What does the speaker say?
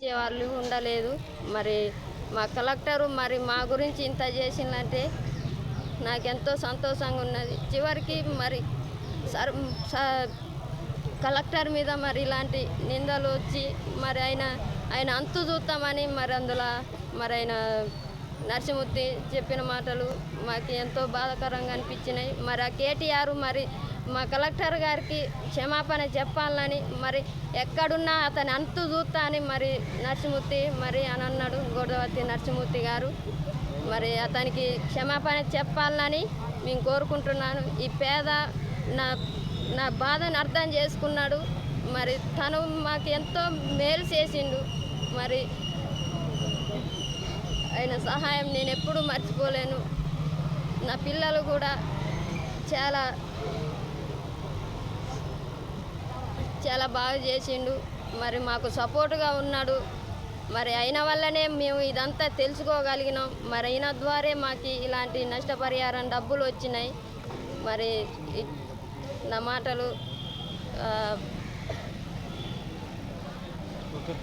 ఇచ్చే వాళ్ళు ఉండలేదు. మరి మా కలెక్టరు మరి మా గురించి ఇంత చేసిందంటే నాకెంతో సంతోషంగా ఉన్నది. చివరికి మరి సర్ స- కలెక్టర్ మీద మరి ఇలాంటి నిందలు వచ్చి మరి ఆయన ఆయన అంతు చూస్తామని మరి అందులో మరి ఆయన నరసింహూర్తి చెప్పిన మాటలు మాకు ఎంతో బాధాకరంగా అనిపించినాయి. మరి ఆ కేటీఆర్ మరి మా కలెక్టర్ గారికి క్షమాపణ చెప్పాలని మరి ఎక్కడున్నా అతని అంతు చూస్తా అని మరి నరసింహూర్తి మరి అని అన్నాడు గోదావతి నరసింహూర్తి గారు. మరి అతనికి క్షమాపణ చెప్పాలని మేము కోరుకుంటున్నాను. ఈ పేద నా నా బాధను అర్థం చేసుకున్నాడు. మరి తను మాకు ఎంతో మేలు చేసిండు. మరి ఆయన సహాయం నేను ఎప్పుడూ మర్చిపోలేను. నా పిల్లలు కూడా చాలా చాలా బాగా చేసిండు. మరి మాకు సపోర్టుగా ఉన్నాడు. మరి అయిన వల్లనే మేము ఇదంతా తెలుసుకోగలిగినాం. మరి అయిన ద్వారే మాకు ఇలాంటి నష్టపరిహారం డబ్బులు వచ్చినాయి. మరి నా మాటలు ఓకే.